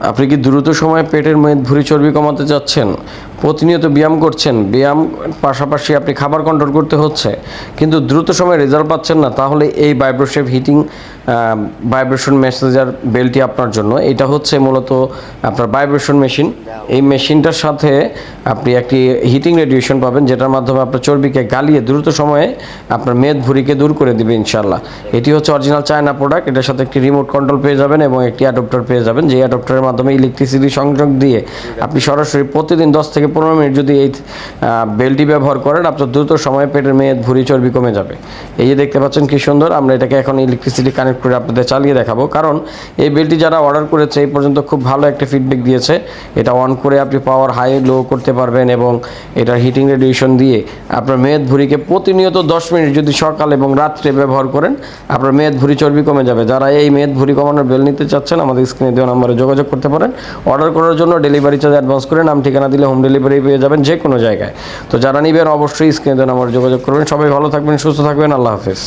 আপনি কি দ্রুত সময়ে পেটের মেদ ভুঁড়ি চর্বি কমাতে যাচ্ছেন প্রতিনিয়ত ব্যায়াম করছেন, ব্যায়াম পাশাপাশি আপনি খাবার কন্ট্রোল করতে হচ্ছে, কিন্তু দ্রুত সময়ে রেজাল্ট পাচ্ছেন না, তাহলে এই ভাইব্রোশেভ হিটিং ভাইব্রেশন মেসেজার বেলটি আপনার জন্য। এটা হচ্ছে মূলত আপনার ভাইব্রেশন মেশিন এই মেশিনটার সাথে আপনি একটি হিটিং রেডিয়েশন পাবেন, যেটার মাধ্যমে আপনার চর্বিকে গালিয়ে দ্রুত সময়ে আপনার মেদ ভুঁড়িকে দূর করে দিবে ইনশাল্লাহ এটি হচ্ছে অরিজিনাল চায়না প্রোডাক্ট এটার সাথে একটি রিমোট কন্ট্রোল পেয়ে যাবেন এবং একটি অ্যাডপ্টার পেয়ে যাবেন যে অ্যাডপ্টারের মাধ্যমে ইলেকট্রিসিটি সংযোগ দিয়ে আপনি সরাসরি প্রতিদিন দশ থেকে পনেরো মিনিট যদি এই বেলটি ব্যবহার করেন, আপনার দ্রুত সময়ে পেটের মেদ, ভুঁড়ি চর্বি কমে যাবে। এই যে দেখতে পাচ্ছেন কি সুন্দর, আমরা এটাকে এখন ইলেকট্রিসিটি কানেক্ট করে আপনাদের চালিয়ে দেখাবো। কারণ এই বেলটি যারা অর্ডার করেছে, এই পর্যন্ত খুব ভালো একটা ফিডব্যাক দিয়েছে। এটা অন করে আপনি পাওয়ার হাই লো করতে পারবেন এবং এটার হিটিং রেডিয়েশন দিয়ে আপনার মেদ, ভুঁড়িকে প্রতিনিয়ত দশ মিনিট যদি সকাল এবং রাত্রে ব্যবহার করেন, আপনার মেদ, ভুঁড়ি চর্বি কমে যাবে। যারা এই মেদ, ভুঁড়ি কমানোর বেল নিতে চাচ্ছেন, আমাদের স্ক্রিনে দেওয়া নম্বরে যোগাযোগ করতে পারেন। অর্ডার করার জন্য ডেলিভারি চার্জ অ্যাডভান্স করে নাম, ঠিকানা দিলে হোম ডেলিভারি পেয়ে যাবেন যে কোনো জায়গায়। তো যারা নিবেন অবশ্যই স্ক্রিনে দেওয়া নম্বরে যোগাযোগ করবেন। সবাই ভালো থাকবেন, সুস্থ থাকবেন। আল্লাহ হাফেজ।